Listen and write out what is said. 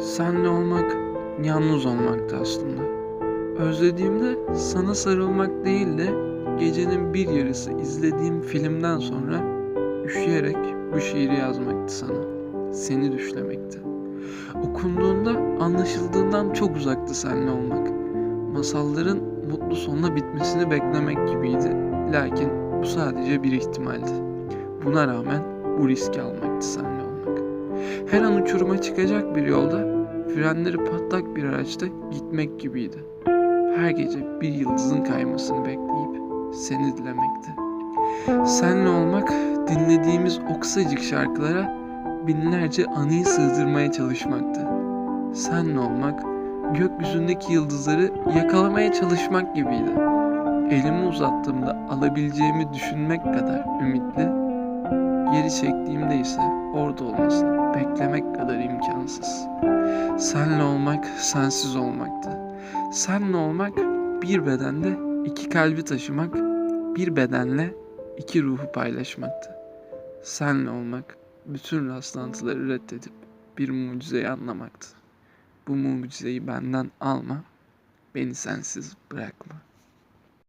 Senle olmak yalnız olmaktı aslında. Özlediğimde sana sarılmak değil de gecenin bir yarısı izlediğim filmden sonra üşüyerek bu şiiri yazmaktı sana. Seni düşlemekti. Okunduğunda anlaşıldığından çok uzaktı seninle olmak. Masalların mutlu sonla bitmesini beklemek gibiydi. Lakin bu sadece bir ihtimaldi. Buna rağmen bu riski almaktı seninle. Her an uçuruma çıkacak bir yolda frenleri patlak bir araçta gitmek gibiydi. Her gece bir yıldızın kaymasını bekleyip seni dilemekti. Senle olmak dinlediğimiz o kısacık şarkılara binlerce anıyı sığdırmaya çalışmaktı. Senle olmak gökyüzündeki yıldızları yakalamaya çalışmak gibiydi. Elimi uzattığımda alabileceğimi düşünmek kadar ümitli, geri çektiğimde ise orada olmasını beklemek kadar imkansız. Senle olmak sensiz olmaktı. Senle olmak bir bedende iki kalbi taşımak, bir bedenle iki ruhu paylaşmaktı. Senle olmak bütün rastlantıları reddedip bir mucizeyi anlamaktı. Bu mucizeyi benden alma, beni sensiz bırakma.